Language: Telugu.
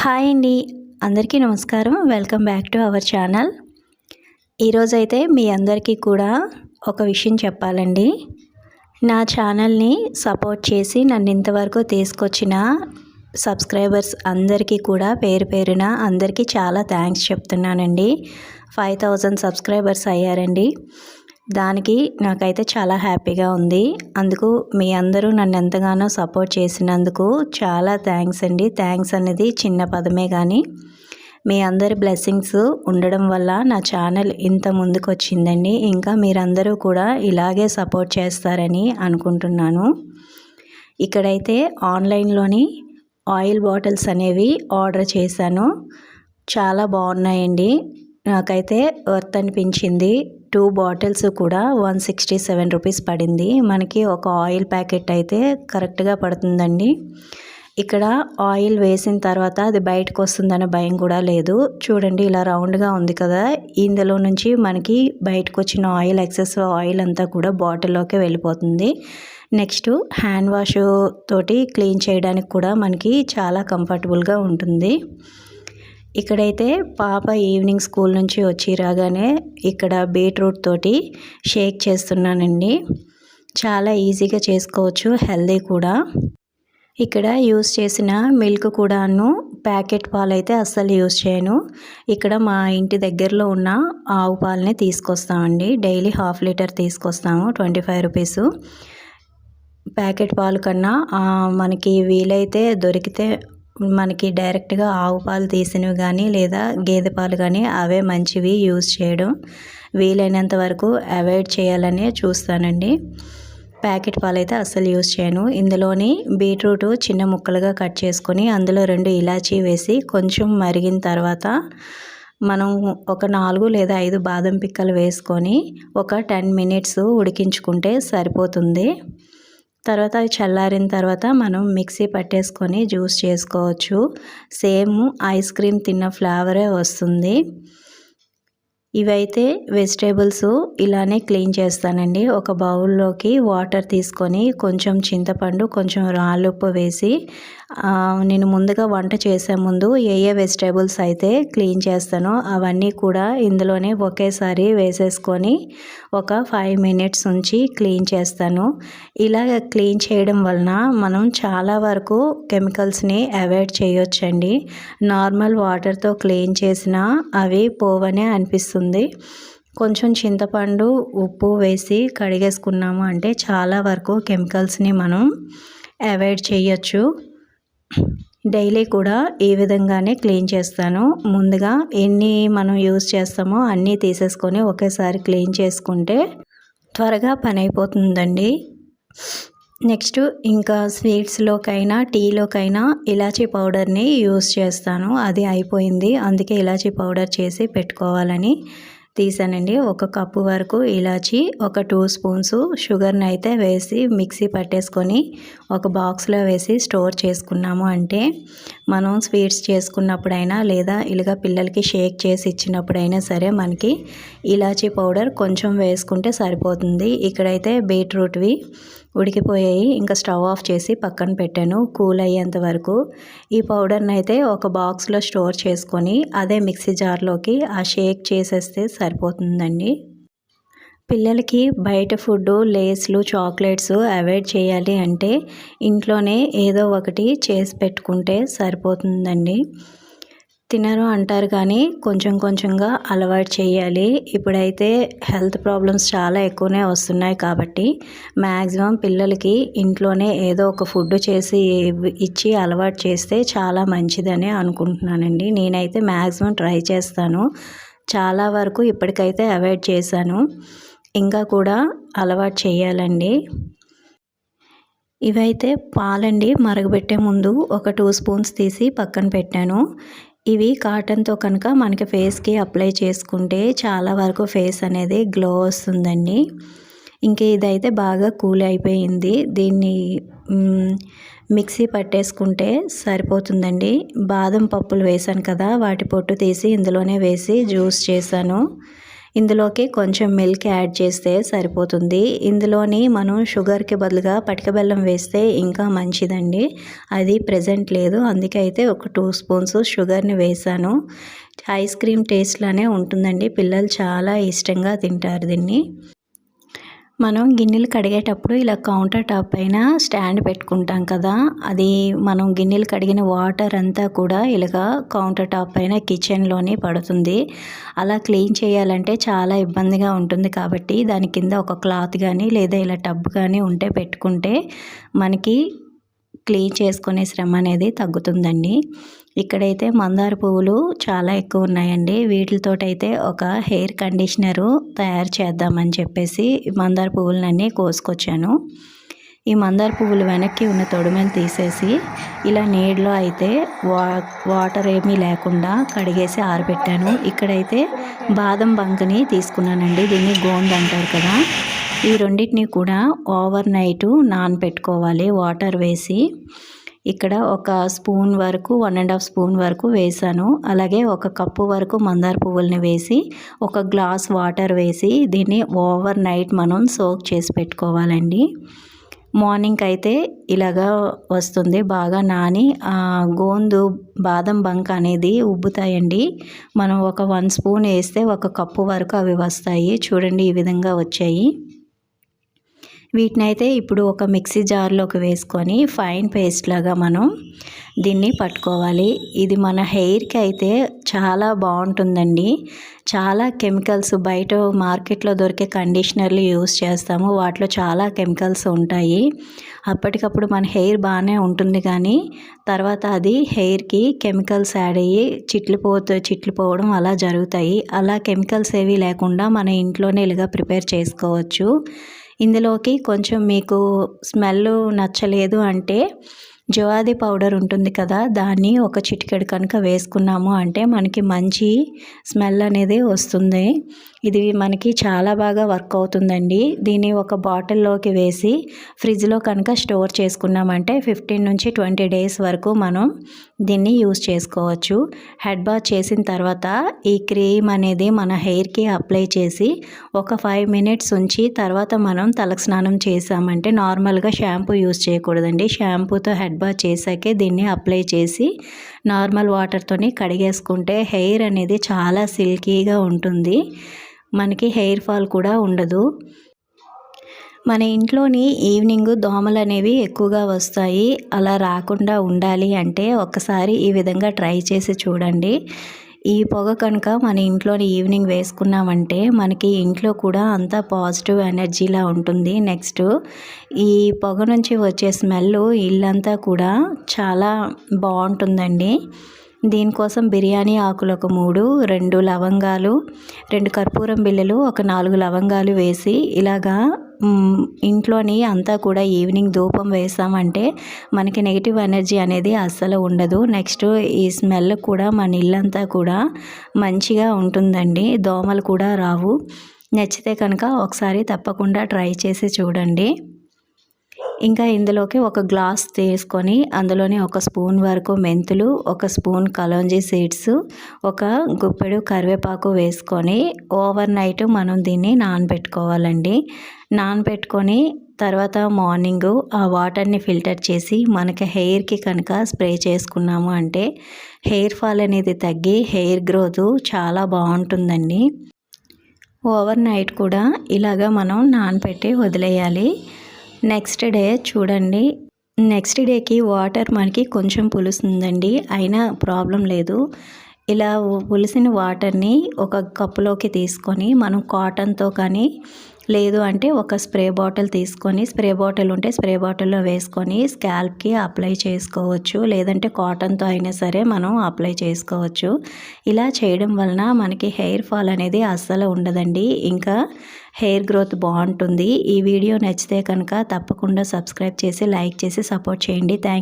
హాయ్ అండి. అందరికీ నమస్కారం. Welcome back to our channel. ఈరోజైతే మీ అందరికీ కూడా ఒక విషయం చెప్పాలండి. నా ఛానల్ని సపోర్ట్ చేసి నన్ను ఇంతవరకు తీసుకొచ్చిన సబ్స్క్రైబర్స్ అందరికీ కూడా పేరు పేరున అందరికీ చాలా థ్యాంక్స్ చెప్తున్నానండి. ఫైవ్ థౌజండ్ సబ్స్క్రైబర్స్ అయ్యారండి. దానికి నాకైతే చాలా హ్యాపీగా ఉంది. అందుకు మీ అందరూ నన్ను ఎంతగానో సపోర్ట్ చేసినందుకు చాలా థ్యాంక్స్ అండి. థ్యాంక్స్ అనేది చిన్న పదమే కానీ మీ అందరి బ్లెస్సింగ్స్ ఉండడం వల్ల నా ఛానల్ ఇంత ముందుకు వచ్చిందండి ఇంకా మీరందరూ కూడా ఇలాగే సపోర్ట్ చేస్తారని అనుకుంటున్నాను. ఇక్కడైతే ఆన్లైన్లోని ఆయిల్ బాటిల్స్ అనేవి ఆర్డర్ చేశాను. చాలా బాగున్నాయండి. నాకైతే వర్త్ అనిపించింది. టూ బాటిల్స్ కూడా వన్ సిక్స్టీ సెవెన్ రూపీస్ పడింది. మనకి ఒక ఆయిల్ ప్యాకెట్ అయితే కరెక్ట్గా పడుతుందండి. ఇక్కడ ఆయిల్ వేసిన తర్వాత అది బయటకు వస్తుందనే భయం కూడా లేదు. చూడండి ఇలా రౌండ్గా ఉంది కదా. ఇందులో నుంచి మనకి బయటకు వచ్చిన ఆయిల్ ఎక్సెస్ ఆయిల్ అంతా కూడా బాటిల్లోకి వెళ్ళిపోతుంది. నెక్స్ట్ హ్యాండ్ వాష్ తోటి క్లీన్ చేయడానికి కూడా మనకి చాలా కంఫర్టబుల్గా ఉంటుంది. ఇక్కడైతే పాప ఈవినింగ్ స్కూల్ నుంచి వచ్చి రాగానే ఇక్కడ బీట్రూట్ తోటి షేక్ చేస్తున్నానండి. చాలా ఈజీగా చేసుకోవచ్చు హెల్దీ కూడా. ఇక్కడ యూస్ చేసిన మిల్క్ కూడాను ప్యాకెట్ పాలు అయితే అస్సలు యూస్ చేయను. ఇక్కడ మా ఇంటి దగ్గరలో ఉన్న ఆవు పాలనే తీసుకొస్తామండి. డైలీ హాఫ్ లీటర్ తీసుకొస్తాము ట్వంటీ ఫైవ్ రూపీస్. ప్యాకెట్ పాలు కన్నా మనకి వీలైతే దొరికితే మనకి డైరెక్ట్గా ఆవు పాలు తీసినవి కానీ లేదా గేదె పాలు కానీ అవే మంచివి యూజ్ చేయడం. వీలైనంత వరకు అవాయిడ్ చేయాలనే చూస్తానండి. ప్యాకెట్ పాలు అయితే అస్సలు యూజ్ చేయను. ఇందులోని బీట్రూట్ చిన్న ముక్కలుగా కట్ చేసుకొని అందులో రెండు ఇలాచీ వేసి కొంచెం మరిగిన తర్వాత మనం ఒక నాలుగు లేదా ఐదు బాదం పిక్కలు వేసుకొని ఒక టెన్ మినిట్స్ ఉడికించుకుంటే సరిపోతుంది. తర్వాత అవి చల్లారిన తర్వాత మనం మిక్సీ పట్టేసుకొని జ్యూస్ చేసుకోవచ్చు. సేమ్ ఐస్ క్రీమ్ తిన్న ఫ్లేవరే వస్తుంది. ఇవైతే వెజిటేబుల్స్ ఇలానే క్లీన్ చేస్తానండి. ఒక బౌల్లోకి వాటర్ తీసుకొని కొంచెం చింతపండు కొంచెం రాళ్ళుప్పు వేసి నేను ముందుగా వంట చేసే ముందు ఏ ఏ వెజిటేబుల్స్ అయితే క్లీన్ చేస్తానో అవన్నీ కూడా ఇందులోనే ఒకేసారి వేసేసుకొని ఒక ఫైవ్ మినిట్స్ ఉంచి క్లీన్ చేస్తాను. ఇలా క్లీన్ చేయడం వలన మనం చాలా వరకు కెమికల్స్ని అవాయిడ్ చేయొచ్చండి. నార్మల్ వాటర్తో క్లీన్ చేసినా అవి పోవనే అనిపిస్తుంది. కొంచెం చింతపండు ఉప్పు వేసి కడిగేసుకున్నాము అంటే చాలా వరకు కెమికల్స్ని మనం అవాయిడ్ చేయొచ్చు. డైలీ కూడా ఈ విధంగానే క్లీన్ చేస్తాను. ముందుగా ఎన్ని మనం యూస్ చేస్తామో అన్నీ తీసేసుకొని ఒకేసారి క్లీన్ చేసుకుంటే త్వరగా పని అయిపోతుందండి. నెక్స్ట్ ఇంకా స్వీట్స్లోకైనా టీలోకైనా ఇలాచీ పౌడర్ని యూస్ చేస్తాను. అది అయిపోయింది. అందుకే ఇలాచీ పౌడర్ చేసి పెట్టుకోవాలని తీసానండి. ఒక కప్పు వరకు ఇలాచి ఒక టూ స్పూన్స్ షుగర్ని అయితే వేసి మిక్సీ పట్టేసుకొని ఒక బాక్స్లో వేసి స్టోర్ చేసుకున్నాము. అంటే మనం స్వీట్స్ చేసుకున్నప్పుడైనా లేదా ఇలాగ పిల్లలకి షేక్ చేసి ఇచ్చినప్పుడైనా సరే మనకి ఇలాచీ పౌడర్ కొంచెం వేసుకుంటే సరిపోతుంది. ఇక్కడైతే బీట్రూట్వి ఉడికిపోయాయి. ఇంకా స్టవ్ ఆఫ్ చేసి పక్కన పెట్టాను. కూల్ అయ్యేంత వరకు. ఈ పౌడర్ని అయితే ఒక బాక్స్లో స్టోర్ చేసుకొని అదే మిక్సీ జార్లోకి ఆ షేక్ చేసేస్తే సరిపోతుందండి. పిల్లలకి బయట ఫుడ్ లేస్లు చాక్లెట్స్ అవాయిడ్ చేయాలి అంటే ఇంట్లోనే ఏదో ఒకటి చేసి పెట్టుకుంటే సరిపోతుందండి. తినరు అంటారు కానీ కొంచెం కొంచెంగా అలవాటు చేయాలి. ఇప్పుడైతే హెల్త్ ప్రాబ్లమ్స్ చాలా ఎక్కువనే వస్తున్నాయి కాబట్టి మ్యాక్సిమం పిల్లలకి ఇంట్లోనే ఏదో ఒక ఫుడ్ చేసి ఇచ్చి అలవాటు చేస్తే చాలా మంచిదని అనుకుంటున్నానండి. నేనైతే మ్యాక్సిమం ట్రై చేస్తాను. చాలా వరకు ఇప్పటికైతే అవాయిడ్ చేశాను. ఇంకా కూడా అలవాటు చేయాలండి. ఇవైతే పాలండి. మరగబెట్టే ముందు ఒక టూ స్పూన్స్ తీసి పక్కన పెట్టాను. ఇవి కాటన్తో కనుక మనకి ఫేస్కి అప్లై చేసుకుంటే చాలా వరకు ఫేస్ అనేది గ్లో వస్తుందండి. ఇంకా ఇదైతే బాగా కూల్ అయిపోయింది. దీన్ని మిక్సీ పట్టేసుకుంటే సరిపోతుందండి. బాదం పప్పులు వేసాను కదా వాటి పొట్టు తీసి ఇందులోనే వేసి జ్యూస్ చేశాను. ఇందులోకి కొంచెం మిల్క్ యాడ్ చేస్తే సరిపోతుంది. ఇందులోని మనం షుగర్కి బదులుగా పటిక బెల్లం వేస్తే ఇంకా మంచిదండి. అది ప్రజెంట్ లేదు. అందుకే అయితే ఒక టూ స్పూన్స్ షుగర్ని వేసాను. ఐస్ క్రీమ్ టేస్ట్లానే ఉంటుందండి. పిల్లలు చాలా ఇష్టంగా తింటారు దీన్ని. మనం గిన్నెలు కడిగేటప్పుడు ఇలా కౌంటర్ టాప్ పైన స్టాండ్ పెట్టుకుంటాం కదా అది మనం గిన్నెలు కడిగిన వాటర్ అంతా కూడా ఇలాగ కౌంటర్ టాప్ పైన కిచెన్లోనే పడుతుంది. అలా క్లీన్ చేయాలంటే చాలా ఇబ్బందిగా ఉంటుంది కాబట్టి దాని కింద ఒక క్లాత్ కానీ లేదా ఇలా టబ్ కానీ ఉంటే పెట్టుకుంటే మనకి క్లీన్ చేసుకునే శ్రమ అనేది తగ్గుతుందండి. ఇక్కడైతే మందార పువ్వులు చాలా ఎక్కువ ఉన్నాయండి. వీటితోటైతే ఒక హెయిర్ కండిషనరు తయారు చేద్దామని చెప్పేసి మందార పువ్వులన్నీ కోసుకొచ్చాను. ఈ మందార పువ్వులు వెనక్కి ఉన్న తొడిమెలు తీసేసి ఇలా నీడలో అయితే వా వాటర్ ఏమీ లేకుండా కడిగేసి ఆరబెట్టాను. ఇక్కడైతే బాదం బంకని తీసుకున్నానండి. దీన్ని గోండ్ అంటారు కదా. ఈ రెండింటిని కూడా ఓవర్ నైటు నానబెట్టుకోవాలి వాటర్ వేసి ఇక్కడ ఒక స్పూన్ వరకు వన్ అండ్ హాఫ్ స్పూన్ వరకు వేసాను. అలాగే ఒక కప్పు వరకు మందార పువ్వుల్ని వేసి ఒక గ్లాస్ వాటర్ వేసి దీన్ని ఓవర్ నైట్ మనం సోక్ చేసి పెట్టుకోవాలండి. మార్నింగ్ అయితే ఇలాగా వస్తుంది. బాగా నాని గోందు బాదం బంక్ అనేది ఉబ్బుతాయండి. మనం ఒక వన్ స్పూన్ వేస్తే ఒక కప్పు వరకు అవి వస్తాయి. చూడండి ఈ విధంగా వచ్చాయి. వీటిని అయితే ఇప్పుడు ఒక మిక్సీ జార్లోకి వేసుకొని ఫైన్ పేస్ట్ లాగా మనం దీన్ని పట్టుకోవాలి. ఇది మన హెయిర్కి అయితే చాలా బాగుంటుందండి. చాలా కెమికల్స్ బయట మార్కెట్లో దొరికే కండిషనర్లు యూస్ చేస్తాము. వాటిలో చాలా కెమికల్స్ ఉంటాయి. అప్పటికప్పుడు మన హెయిర్ బాగానే ఉంటుంది కానీ తర్వాత అది హెయిర్కి కెమికల్స్ యాడ్ అయ్యి చిట్లు చిట్లిపోవడం చిట్లు పోవడం అలా జరుగుతాయి. అలా కెమికల్స్ ఏవి లేకుండా మన ఇంట్లోనే ఇలాగా ప్రిపేర్ చేసుకోవచ్చు. ఇందులోకి కొంచెం మీకు స్మెల్ నచ్చలేదు అంటే జవాది పౌడర్ ఉంటుంది కదా దాన్ని ఒక చిటికెడు కనుక వేసుకున్నాము అంటే మనకి మంచి స్మెల్ అనేది వస్తుంది. ఇది మనకి చాలా బాగా వర్క్ అవుతుందండి. దీన్ని ఒక బాటిల్లోకి వేసి ఫ్రిడ్జ్లో కనుక స్టోర్ చేసుకున్నామంటే ఫిఫ్టీన్ నుంచి ట్వంటీ డేస్ వరకు మనం దీన్ని యూస్ చేసుకోవచ్చు. హెడ్ బాత్ చేసిన తర్వాత ఈ క్రీమ్ అనేది మన హెయిర్కి అప్లై చేసి ఒక ఫైవ్ మినిట్స్ ఉంచి తర్వాత మనం తలకు స్నానం చేసామంటే నార్మల్గా షాంపూ యూస్ చేయకూడదండి. షాంపూతో హెడ్ బాత్ చేశాకే దీన్ని అప్లై చేసి నార్మల్ వాటర్తోని కడిగేసుకుంటే హెయిర్ అనేది చాలా సిల్కీగా ఉంటుంది. మనకి హెయిర్ ఫాల్ కూడా ఉండదు. మన ఇంట్లోని ఈవినింగ్ దోమలు అనేవి ఎక్కువగా వస్తాయి. అలా రాకుండా ఉండాలి అంటే ఒక్కసారి ఈ విధంగా ట్రై చేసి చూడండి. ఈ పొగ కనుక మన ఇంట్లోని ఈవినింగ్ వేసుకున్నామంటే మనకి ఇంట్లో కూడా అంతా పాజిటివ్ ఎనర్జీలా ఉంటుంది. నెక్స్ట్ ఈ పొగ నుంచి వచ్చే స్మెల్ ఇల్లంతా కూడా చాలా బాగుంటుందండి. దీనికోసం బిర్యానీ ఆకులు ఒక మూడు రెండు లవంగాలు రెండు కర్పూరం బిళ్ళలు ఒక నాలుగు లవంగాలు వేసి ఇలాగా ఇంట్లోని అంతా కూడా ఈవినింగ్ ధూపం వేసామంటే మనకి నెగిటివ్ ఎనర్జీ అనేది అస్సలు ఉండదు. నెక్స్ట్ ఈ స్మెల్ కూడా మన ఇల్లంతా కూడా మంచిగా ఉంటుందండి. దోమలు కూడా రావు. నచ్చితే కనుక ఒకసారి తప్పకుండా ట్రై చేసి చూడండి. ఇంకా ఇందులోకి ఒక గ్లాస్ తీసుకొని అందులోని ఒక స్పూన్ వరకు మెంతులు ఒక స్పూన్ కలోంజీ సీడ్స్ ఒక గుప్పెడు కరివేపాకు వేసుకొని ఓవర్ నైట్ మనం దీన్ని నానబెట్టుకోవాలండి. నానబెట్టుకొని తర్వాత మార్నింగ్ ఆ వాటర్ని ఫిల్టర్ చేసి మనకి హెయిర్కి కనుక స్ప్రే చేసుకున్నాము అంటే హెయిర్ ఫాల్ అనేది తగ్గి హెయిర్ గ్రోత్ చాలా బాగుంటుందండి. ఓవర్ నైట్ కూడా ఇలాగా మనం నానబెట్టి వదిలేయాలి. నెక్స్ట్ డే చూడండి. నెక్స్ట్ డేకి వాటర్ మనకి కొంచెం పులుస్తుందండి. అయినా ప్రాబ్లం లేదు. ఇలా పులిసిన వాటర్ని ఒక కప్పులోకి తీసుకొని మనం కాటన్తో కానీ లేదు అంటే ఒక స్ప్రే బాటిల్ తీసుకొని స్ప్రే బాటిల్ ఉంటే స్ప్రే బాటిల్లో వేసుకొని స్కాల్ప్కి అప్లై చేసుకోవచ్చు. లేదంటే కాటన్తో అయినా సరే మనం అప్లై చేసుకోవచ్చు. ఇలా చేయడం వలన మనకి హెయిర్ ఫాల్ అనేది అస్సలు ఉండదండి. ఇంకా హెయిర్ గ్రోత్ బాగుంటుంది. ఈ వీడియో నచ్చితే కనుక తప్పకుండా సబ్స్క్రైబ్ చేసి లైక్ చేసి సపోర్ట్ చేయండి. థ్యాంక్